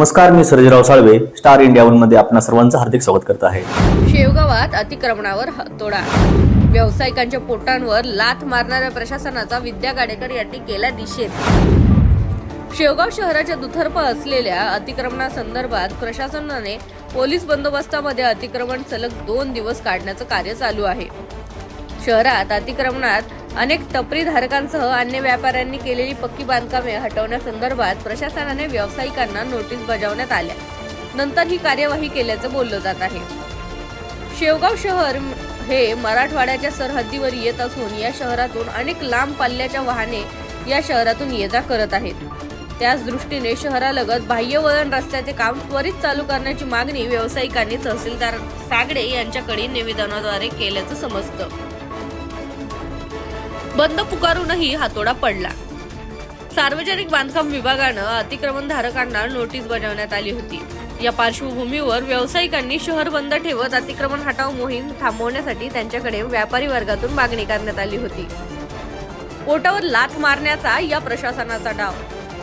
नमस्कार मी Sarjerao Salve star India वनमध्ये आपणा सर्वांचं हार्दिक स्वागत करत आहे. शेवगावात अतिक्रमणावर हातोडा. व्यावसायिकांच्या पोटांवर लाथ मारणाऱ्या प्रशासनाचा विद्या गाडेकर यांनी केला निषेध. शेवगाव शहराच्या दुतर्फ असलेल्या अतिक्रमणासंदर्भात प्रशासनाने पोलीस बंदोबस्तामध्ये अतिक्रमण सलग दोन दिवस काढण्याचं कार्य चालू आहे. शहरात अतिक्रमणात अनेक टपरी धारकांसह अन्य व्यापाऱ्यांनी केलेली पक्की बांधकामे हटवण्यासंदर्भात प्रशासनाने व्यावसायिकांना नोटीस बजावण्यात आल्या. नंतर ही कार्यवाही केल्याचं बोललं जात आहे. शेवगाव शहर हे मराठवाड्याच्या सरहद्दीवर येत असून या शहरातून अनेक लांब पाल्ल्याच्या वाहने या शहरातून ये जा करत आहेत. त्याच दृष्टीने शहरालगत बाह्य वळण रस्त्याचे काम त्वरित चालू करण्याची मागणी व्यावसायिकांनी तहसीलदार सागडे यांच्याकडे निवेदनाद्वारे केल्याचं समजतं. बंद पुकारूनही हातोडा पडला. सार्वजनिक बांधकाम विभागानं अतिक्रमणधारकांना नोटीस बजावण्यात आली होती. या पार्श्वभूमीवर व्यावसायिकांनी शहर बंद ठेवत अतिक्रमण हटाव मोहीम थांबवण्यासाठी त्यांच्याकडे व्यापारी वर्गातून मागणी करण्यात आली होती. पोटावर लाथ मारण्याचा या प्रशासनाचा डाव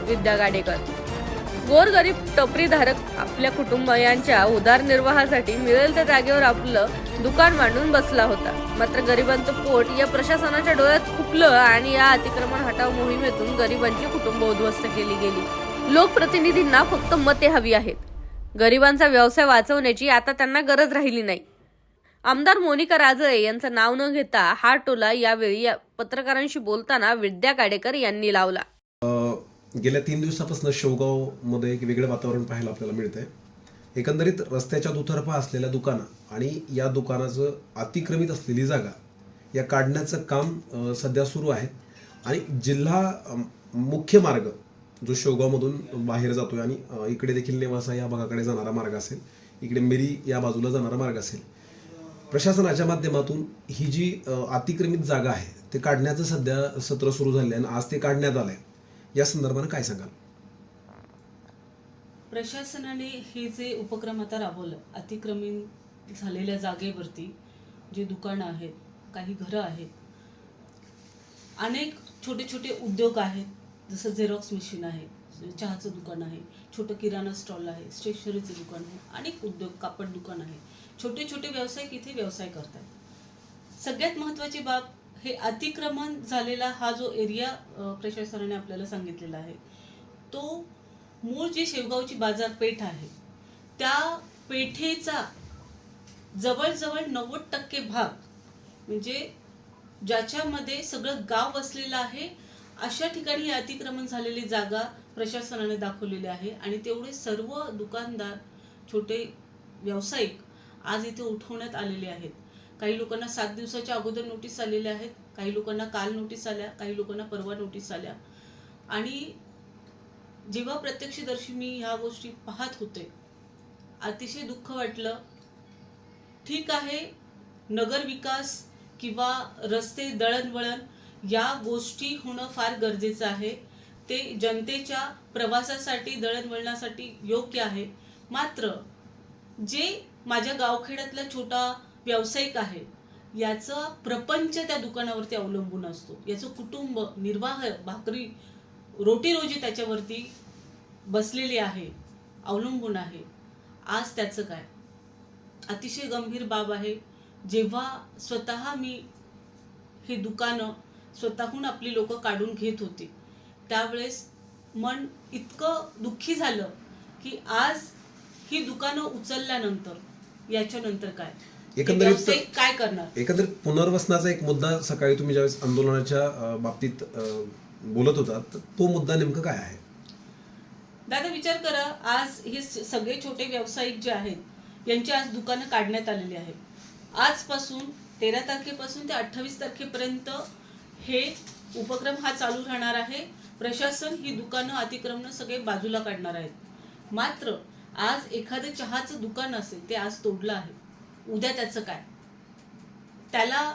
विद्या गाडेकर. गोरगरीब टपरीधारक आपल्या कुटुंबियांच्या उदारनिर्वाहासाठी मिळेल त्या जागेवर आपलं दुकान मांडून बसला होता. मात्र गरिबांचं पोट या प्रशासनाच्या डोळ्यात खुपलं आणि या अतिक्रमण हटाव मोहिमेतून गरिबांची कुटुंब उद्ध्वस्त केली गेली. लोकप्रतिनिधींना फक्त मते हवी आहेत. गरिबांचा व्यवसाय वाचवण्याची आता त्यांना गरज राहिली नाही. आमदार मोनिका राजळे यांचं नाव न घेता हा टोला यावेळी या पत्रकारांशी बोलताना विद्या काडेकर यांनी लावला. गेल्या तीन दिवसापासून शेवगावमध्ये एक वेगळं वातावरण पाहायला आपल्याला मिळतंय. एकंदरीत रस्त्याच्या दुतर्फा असलेल्या दुकानं आणि या दुकानाचं अतिक्रमित असलेली जागा या काढण्याचं काम सध्या सुरू आहे. आणि जिल्हा मुख्य मार्ग जो शेवगावमधून बाहेर जातो आहे आणि इकडे देखील नेवासा या भागाकडे जाणारा मार्ग असेल इकडे मिरी या बाजूला जाणारा मार्ग असेल प्रशासनाच्या माध्यमातून ही जी अतिक्रमित जागा आहे ते काढण्याचं सध्या सत्र सुरू झाले आणि आज ते काढण्यात आलं आहे या संदर्भानं काय सांगाल? प्रशासनाने हे जे उपक्रम आता राबवलं अतिक्रमित झालेल्या जागेवरती जे दुकानं आहेत काही घरं आहेत अनेक छोटे छोटे उद्योग आहेत जसं झेरॉक्स मशीन आहे चहाचं दुकान आहे छोटं किराणा स्टॉल आहे स्टेशनरीचं दुकान आहे अनेक उद्योग कापड दुकान आहे. छोटे छोटे व्यावसायिक इथे व्यवसाय करतात. सगळ्यात महत्त्वाची बाब हे अतिक्रमण झालेला हा जो एरिया प्रशासनाने आपल्याला सांगितलेला आहे तो मूळ जी शेवगावची बाजारपेठ आहे त्या पेठेचा जवळजवळ नव्वद टक्के भाग म्हणजे ज्याच्यामध्ये सगळं गाव वसलेलं आहे अशा ठिकाणी हे अतिक्रमण झालेली जागा प्रशासनाने दाखवलेली आहे. आणि तेवढे सर्व दुकानदार छोटे व्यावसायिक आज इथे उठवण्यात आलेले आहेत. काही लोकांना सात दिवसाच्या अगोदर नोटीस आलेल्या आहेत काही लोकांना काल नोटीस आल्या काही लोकांना परवा नोटीस आल्या. आणि जेव्हा प्रत्यक्षदर्शी मी ह्या गोष्टी पाहत होते अतिशय दुःख वाटलं. ठीक आहे नगर विकास किंवा रस्ते दळणवळण या गोष्टी होणं फार गरजेचं आहे. ते जनतेच्या प्रवासासाठी दळणवळणासाठी योग्य आहे. मात्र जे माझ्या गावखेड्यातला छोटा व्यावसायिक आहे. याचं प्रपंच त्या दुकानावरती अवलंबून असतो. याचं कुटुंब निर्वाह भाकरी रोटीरोजी त्याच्यावरती बसलेली आहे अवलंबून आहे. आज त्याचं काय? अतिशय गंभीर बाब आहे. जेव्हा स्वतः मी हे दुकानं स्वतःहून आपली लोक काढून घेत होती त्यावेळेस मन इतकं दुःखी झालं की आज ही दुकानं उचलल्यानंतर याच्यानंतर काय? एकंदरीत व्यावसायिक काय करणार? एकंदरीत पुनर्वसनाचा एक मुद्दा सकाळी तुम्ही ज्यावेळेस आंदोलनाच्या अ, बाबतीत अ, बोलत होता तर तो मुद्दा नेमका काय आहे? दादा विचार करा आज हे स- सगळे छोटे व्यावसायिक जे आहेत यांची आज दुकानं काढण्यात आलेली आहेत. आजपासून तेरा तारखेपासून ते अठ्ठावीस तारखेपर्यंत हे उपक्रम हा चालू राहणार आहे. प्रशासन ही दुकानं अतिक्रमणं सगळे बाजूला काढणार आहेत. मात्र आज एखादं चहाचं दुकान असेल ते आज तोडलं आहे. उद्या त्याचं काय? त्याला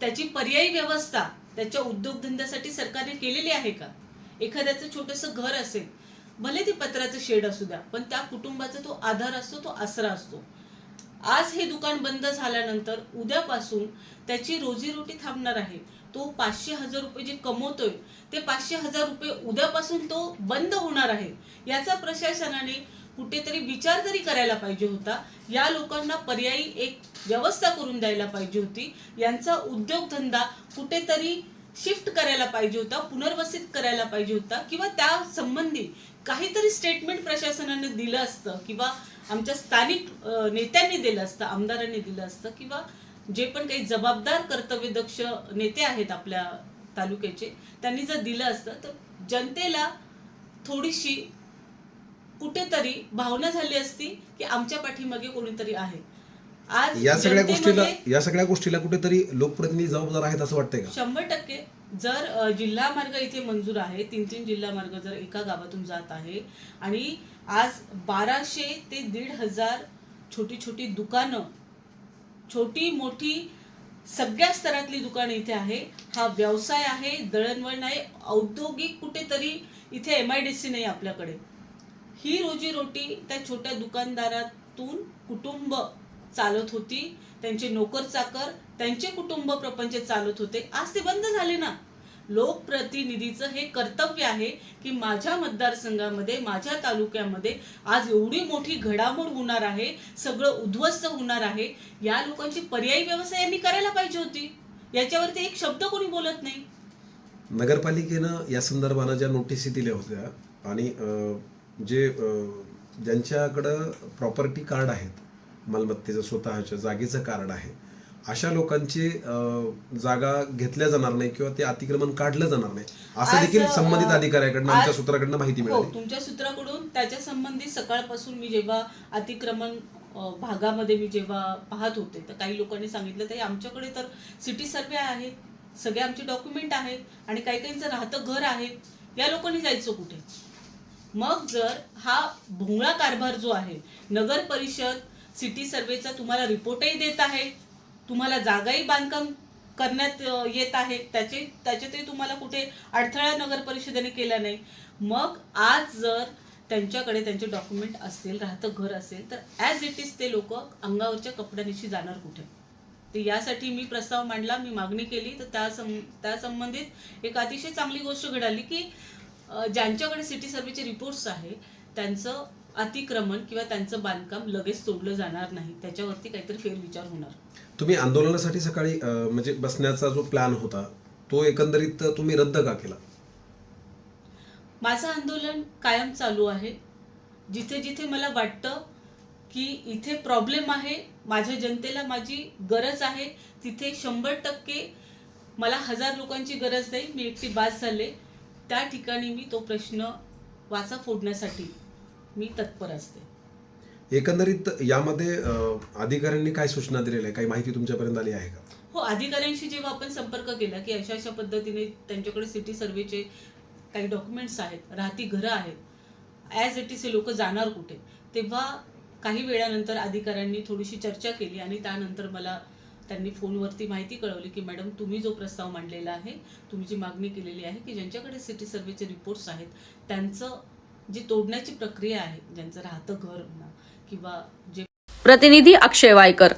त्याची पर्यायी व्यवस्था त्याच्या उद्योगधंद्यासाठी सरकारने केलेली आहे का? एखाद्याचं छोटंसं घर असेल भले ते पत्राचं शेड असू द्या पण त्या कुटुंबाचा तो आधार असतो तो आसरा असतो. आज हे दुकान बंद झाल्यानंतर उद्यापासून त्याची रोजीरोटी थांबणार आहे. तो पाचशे हजार रुपये जे कमवतोय ते पाचशे हजार रुपये उद्यापासून तो बंद होणार आहे. याचा प्रशासनाने कुठेतरी विचार तरी करायला पाहिजे होता या लोकांना पर्यायी एक व्यवस्था करून द्यायला पाहिजे होती. यांचा उद्योगधंदा कुठेतरी शिफ्ट करायला पाहिजे होता पुनर्वसित करायला पाहिजे होता किंवा त्या संबंधी काहीतरी स्टेटमेंट प्रशासनाने दिलं असतं किंवा आमच्या स्थानिक नेत्यांनी दिलं असतं आमदारांनी दिलं असतं किंवा जे पण काही जबाबदार कर्तव्यदक्ष नेते आहेत आपल्या तालुक्याचे त्यांनी जर दिलं असतं तर जनतेला थोडीशी कुठेतरी भावना झाली असती की आमच्या पाठीमागे कोणीतरी आहे. आज या सगळ्या गोष्टीला या सगळ्या गोष्टीला कुठेतरी लोकप्रतिनिधी जबाबदार आहेत असं वाटतंय का? शंभर टक्के. जर जिल्हा मार्ग इथे मंजूर आहे तीन तीन जिल्हा मार्ग जर एका गावातून जात आहे आणि आज बाराशे ते दीड हजार छोटी छोटी दुकानं छोटी मोठी सगळ्या स्तरातली दुकानं इथे आहे. हा व्यवसाय आहे दळणवळण आहे औद्योगिक कुठेतरी इथे एम आय डी सी नाही आपल्याकडे. ही रोजीरोटी त्या छोट्या दुकानदारातून कुटुंब चालत होती त्यांचे नोकर चाकर त्यांचे कुटुंब प्रपंच चालत होते. आज ते बंद झाले ना? लोकप्रतिनिधीचं हे कर्तव्य आहे की माझ्या मतदारसंघामध्ये माझ्या तालुक्यामध्ये आज एवढी मोठी घडामोड होणार आहे सगळं उद्ध्वस्त होणार आहे. या लोकांची पर्यायी व्यवस्था यांनी करायला पाहिजे होती. याच्यावरती एक शब्द कोणी बोलत नाही. नगरपालिकेनं या संदर्भानं ज्या नोटिसी दिल्या होत्या आणि जे ज्यांच्याकडं प्रॉपर्टी कार्ड आहेत मालमत्तेचं स्वतःच्या जागेचं कार्ड आहे अशा लोकांची जागा घेतल्या जाणार नाही किंवा ते अतिक्रमण काढलं जाणार नाही असं देखील संबंधित अधिकाऱ्याकडनं आमच्या सूत्राकडनं माहिती हो मिळाली. तुमच्या सूत्राकडून त्याच्या संबंधी सकाळपासून मी जेव्हा अतिक्रमण भागामध्ये मी जेव्हा पाहत होते तर काही लोकांनी सांगितलं तर आमच्याकडे तर सिटी सर्वे आहे सगळे आमचे डॉक्युमेंट आहेत आणि काही काहींचं राहतं घर आहे या लोकांनी जायचं कुठे? मग जर हा भोंगळा कारभार जो आहे नगर परिषद सिटी सर्वेचा तुम्हाला रिपोर्टही देत आहे तुम्हाला जागाही बांधकाम करण्यात येत आहे त्याचे त्याच्यातही तुम्हाला कुठे अडथळा नगर परिषदेने केला नाही. मग आज जर त्यांच्याकडे त्यांचे डॉक्युमेंट असतील राहतं घर असेल तर ॲज इट इज ते लोक अंगावरच्या कपड्यानिशी जाणार कुठे? ते यासाठी मी प्रस्ताव मांडला मी मागणी केली तर त्या सं त्या संबंधित एक अतिशय चांगली गोष्ट घडाली की ज्यांच्याकडे सिटी सर्वेचे रिपोर्ट्स आहे त्यांचं अतिक्रमण किंवा त्यांचं बांधकाम लगेच तोडलं जाणार नाही. त्याच्यावरती काहीतरी फेरविचार होणार. तुम्ही आंदोलनासाठी सकाळी म्हणजे बसण्याचा जो प्लॅन होता तो एकंदरीत तुम्ही रद्द का केला? माझं आंदोलन कायम चालू आहे. जिथे जिथे मला वाटतं की इथे प्रॉब्लेम आहे माझ्या जनतेला माझी गरज आहे तिथे शंभर टक्के मला हजार लोकांची गरज नाही. मी एकटी बाद झाले. त्या ठिकाणी मी तो प्रश्न वाचा फोडण्यासाठी. मी तत्पर असते. एकंदरीत यामध्ये अं, अधिकाऱ्यांनी काय सूचना दिलेल्या? आहे काही माहिती तुमच्यापर्यंत आली आहे का? हो अधिकाऱ्यांशी जेव्हा आपण संपर्क केला की अशा अशा पद्धतीने त्यांच्याकडे सिटी सर्वेचे काही डॉक्युमेंट्स आहेत राहती घरं आहेत ॲज इट इज हे लोक जाणार कुठे? तेव्हा काही वेळानंतर अधिकाऱ्यांनी थोडीशी चर्चा केली आणि त्यानंतर मला त्यांनी फोनवरती माहिती कळवली की मॅडम तुम्ही जो प्रस्ताव मांडलेला आहे तुम्ही जी मागणी केलेली आहे की ज्यांच्याकडे सिटी सर्वेचे रिपोर्ट्स आहेत त्यांचं जी तोडण्याची प्रक्रिया आहे ज्यांचं राहतं घर म्हणा किंवा जे प्रतिनिधी अक्षय वायकर.